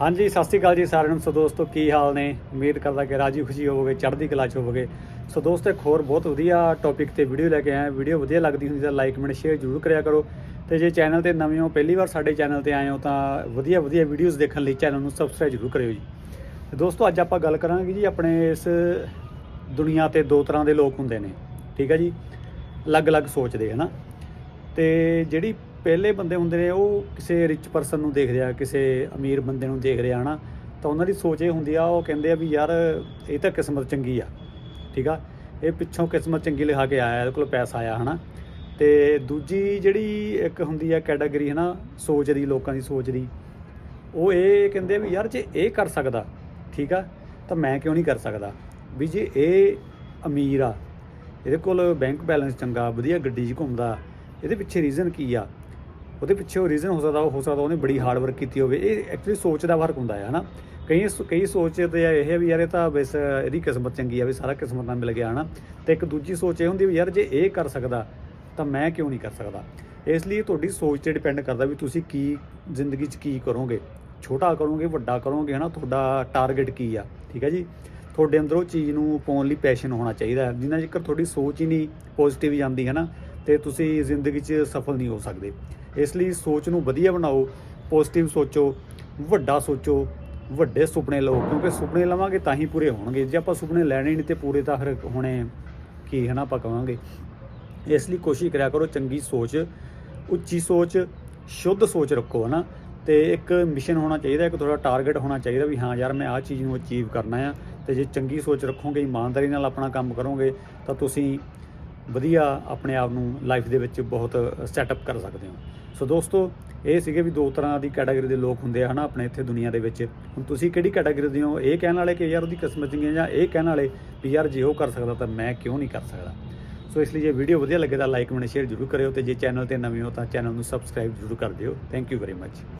ਹਾਂਜੀ, ਸਤਿ ਸ਼੍ਰੀ ਅਕਾਲ ਜੀ ਸਾਰਿਆਂ ਨੂੰ। ਸੋ ਦੋਸਤੋ, ਕੀ ਹਾਲ ਨੇ? ਉਮੀਦ ਕਰਦਾ ਕਿ ਰਾਜੀ ਖੁਸ਼ੀ ਹੋਵੋਗੇ, ਚੜ੍ਹਦੀ ਕਲਾ ਚ ਹੋਵੋਗੇ। ਸੋ ਦੋਸਤੋ, ਇੱਕ ਹੋਰ ਬਹੁਤ ਵਧੀਆ ਟੌਪਿਕ ਤੇ ਵੀਡੀਓ ਲੈ ਕੇ ਆਇਆ ਵੀਡੀਓ ਵਧੀਆ ਲੱਗਦੀ ਹੁੰਦੀ ਤਾਂ ਲਾਈਕ ਕਮੈਂਟ ਸ਼ੇਅਰ ਜ਼ਰੂਰ ਕਰਿਆ ਕਰੋ। ਤੇ ਜੇ ਚੈਨਲ ਤੇ ਨਵੇਂ ਹੋ, ਪਹਿਲੀ ਵਾਰ ਸਾਡੇ ਚੈਨਲ ਤੇ ਆਏ ਹੋ ਤਾਂ ਵਧੀਆ ਵਧੀਆ ਵੀਡੀਓਜ਼ ਦੇਖਣ ਲਈ ਚੈਨਲ ਨੂੰ ਸਬਸਕ੍ਰਾਈਬ ਜ਼ਰੂਰ ਕਰਿਓ ਜੀ। ਤੇ ਦੋਸਤੋ, ਅੱਜ ਆਪਾਂ ਗੱਲ ਕਰਾਂਗੇ ਜੀ ਆਪਣੇ ਇਸ ਦੁਨੀਆ ਤੇ ਦੋ ਤਰ੍ਹਾਂ ਦੇ ਲੋਕ ਹੁੰਦੇ ਨੇ। ਠੀਕ ਹੈ ਜੀ? ਅਲੱਗ-ਅਲੱਗ ਸੋਚਦੇ ਹਨਾ ਤੇ ਜਿਹੜੀ ਪਹਿਲੇ ਬੰਦੇ ਹੁੰਦੇ ਨੇ, ਉਹ ਕਿਸੇ ਰਿਚ ਪਰਸਨ ਨੂੰ ਦੇਖਦੇ ਆ, ਕਿਸੇ ਅਮੀਰ ਬੰਦੇ ਨੂੰ ਦੇਖਦੇ ਆ, ਹਨਾ? ਤਾਂ ਉਹਨਾਂ ਦੀ ਸੋਚ ਇਹ ਹੁੰਦੀ ਆ, ਉਹ ਕਹਿੰਦੇ ਆ ਵੀ ਯਾਰ ਇਹ ਤਾਂ ਕਿਸਮਤ ਚੰਗੀ ਆ, ਠੀਕ ਆ? ਇਹ ਪਿੱਛੋਂ ਕਿਸਮਤ ਚੰਗੀ ਲਿਖਾ ਕੇ ਆਇਆ ਇਹਦੇ ਕੋਲ ਪੈਸਾ ਆਇਆ, ਹਨਾ? ਤੇ ਦੂਜੀ ਜਿਹੜੀ ਇੱਕ ਹੁੰਦੀ ਆ ਕੈਟਾਗਰੀ ਹਨਾ? ਸੋਚ ਦੀ, ਲੋਕਾਂ ਦੀ ਸੋਚ ਦੀ, ਉਹ ਇਹ ਕਹਿੰਦੇ ਵੀ ਯਾਰ ਜੇ ਇਹ ਕਰ ਸਕਦਾ, ਠੀਕ ਆ? ਤਾਂ ਮੈਂ ਕਿਉਂ ਨਹੀਂ ਕਰ ਸਕਦਾ? ਵੀ ਜੇ ਇਹ ਅਮੀਰ ਆ, ਇਹਦੇ ਕੋਲ ਬੈਂਕ ਬੈਲੈਂਸ ਚੰਗਾ, ਵਧੀਆ ਗੱਡੀ 'ਚ ਘੁੰਮਦਾ, ਇਹਦੇ ਪਿੱਛੇ ਰੀਜ਼ਨ ਕੀ ਆ? ਉਹਦੇ ਪਿੱਛੇ ਉਹ ਰੀਜ਼ਨ ਹੋ ਸਕਦਾ ਉਹ ਹੋ ਸਕਦਾ ਉਹਨੇ ਬੜੀ ਹਾਰਡ ਵਰਕ ਕੀਤੀ ਹੋਵੇ। ਇਹ ਐਕਚੁਅਲੀ ਸੋਚ ਦਾ ਫ਼ਰਕ ਹੁੰਦਾ ਹੈ, ਹਨਾ? ਕਈ ਕਈ ਸੋਚ ਤੇ ਇਹ ਹੈ ਵੀ ਯਾਰ ਇਹ ਤਾਂ ਬਸ ਇਹਦੀ ਕਿਸਮਤ ਚੰਗੀ ਆ, ਵੀ ਸਾਰਾ ਕਿਸਮਤ ਨਾਲ ਮਿਲ ਗਿਆ, ਹਨਾ? ਤੇ ਇੱਕ ਦੂਜੀ ਸੋਚ ਇਹ ਹੁੰਦੀ ਵੀ ਯਾਰ ਜੇ ਇਹ ਕਰ ਸਕਦਾ, ਤਾਂ ਮੈਂ ਕਿਉਂ ਨਹੀਂ ਕਰ ਸਕਦਾ? ਇਸ ਲਈ ਤੁਹਾਡੀ ਸੋਚ ਤੇ ਡਿਪੈਂਡ ਕਰਦਾ ਵੀ ਤੁਸੀਂ ਕੀ ਜ਼ਿੰਦਗੀ 'ਚ ਕੀ ਕਰੋਗੇ? ਛੋਟਾ ਕਰੋਗੇ, ਵੱਡਾ ਕਰੋਗੇ, ਹਨਾ? ਤੁਹਾਡਾ ਟਾਰਗੇਟ ਕੀ ਆ? ਠੀਕ ਹੈ ਜੀ? ਤੁਹਾਡੇ ਅੰਦਰ ਉਹ ਚੀਜ਼ ਨੂੰ ਪਾਉਣ ਲਈ ਪੈਸ਼ਨ ਹੋਣਾ ਚਾਹੀਦਾ ਜਿੰਨਾ ਚਿਰ ਤੁਹਾਡੀ ਸੋਚ ਹੀ ਨਹੀਂ ਪੋਜ਼ਿਟਿਵ ਜਾਂਦੀ ਹੈ ਨਾ ਤੇ ਤੁਸੀਂ ਜ਼ਿੰਦਗੀ 'ਚ ਸਫਲ ਨਹੀਂ ਹੋ ਸਕਦੇ। ਇਸ ਲਈ ਸੋਚ ਨੂੰ ਵਧੀਆ ਬਣਾਓ ਪੋਜ਼ਿਟਿਵ ਸੋਚੋ, ਵੱਡਾ ਸੋਚੋ, ਵੱਡੇ ਸੁਪਨੇ ਲਓ, ਕਿਉਂਕਿ ਸੁਪਨੇ ਲਵਾਂਗੇ ਤਾਂ ਹੀ ਪੂਰੇ ਹੋਣਗੇ। ਜੇ ਆਪਾਂ ਸੁਪਨੇ ਲੈਣੇ ਨਹੀਂ ਤੇ ਪੂਰੇ ਤਾਂ ਹਰ ਹੋਣੇ ਕੀ ਹੈ ਨਾ ਆਪਾਂ ਕਵਾਂਗੇ। ਇਸ ਲਈ ਕੋਸ਼ਿਸ਼ ਕਰਿਆ ਕਰੋ, ਚੰਗੀ ਸੋਚ, ਉੱਚੀ ਸੋਚ, ਸ਼ੁੱਧ ਸੋਚ ਰੱਖੋ, ਹਨਾ। ਤੇ ਇੱਕ ਮਿਸ਼ਨ ਹੋਣਾ ਚਾਹੀਦਾ, ਇੱਕ ਤੁਹਾਡਾ ਟਾਰਗੇਟ ਹੋਣਾ ਚਾਹੀਦਾ ਵੀ ਹਾਂ ਯਾਰ, ਮੈਂ ਆਹ ਚੀਜ਼ ਨੂੰ ਅਚੀਵ ਕਰਨਾ ਆ। ਤੇ ਜੇ ਚੰਗੀ ਸੋਚ ਰੱਖੋਗੇ, ਇਮਾਨਦਾਰੀ ਨਾਲ ਆਪਣਾ ਕੰਮ ਕਰੋਗੇ, ਤਾਂ ਤੁਸੀਂ ਵਧੀਆ ਆਪਣੇ ਆਪ ਨੂੰ ਲਾਈਫ ਦੇ ਵਿੱਚ ਬਹੁਤ ਸੈਟਅਪ ਕਰ ਸਕਦੇ ਹੋ। ਸੋ ਦੋਸਤੋ, ਇਹ ਸੀਗੇ ਵੀ ਦੋ ਤਰ੍ਹਾਂ ਦੀ ਕੈਟਾਗਰੀ ਦੇ ਲੋਕ ਹੁੰਦੇ ਆ, ਹਨਾ, ਆਪਣੇ ਇੱਥੇ ਦੁਨੀਆ ਦੇ ਵਿੱਚ। ਹੁਣ ਤੁਸੀਂ ਕਿਹੜੀ ਕੈਟਾਗਰੀ ਦੇ ਹੋ? ਇਹ ਕਹਿਣ ਵਾਲੇ ਕਿ ਯਾਰ ਉਹਦੀ ਕਿਸਮਤ ਚੰਗੀ ਹੈ ਜਾਂ ਇਹ ਕਹਿਣ ਵਾਲੇ ਵੀ ਯਾਰ ਜੇ ਉਹ ਕਰ ਸਕਦਾ ਤਾਂ ਮੈਂ ਕਿਉਂ ਨਹੀਂ ਕਰ ਸਕਦਾ? ਸੋ ਇਸ ਲਈ ਜੇ ਵੀਡੀਓ ਵਧੀਆ ਲੱਗੇ ਤਾਂ ਲਾਈਕ ਕਮੈਂਟ ਸ਼ੇਅਰ ਜ਼ਰੂਰ ਕਰਿਓ ਤੇ ਜੇ ਚੈਨਲ ਤੇ ਨਵੇਂ ਹੋ ਤਾਂ ਚੈਨਲ ਨੂੰ ਸਬਸਕ੍ਰਾਈਬ ਜ਼ਰੂਰ ਕਰ ਦਿਓ। Thank you very much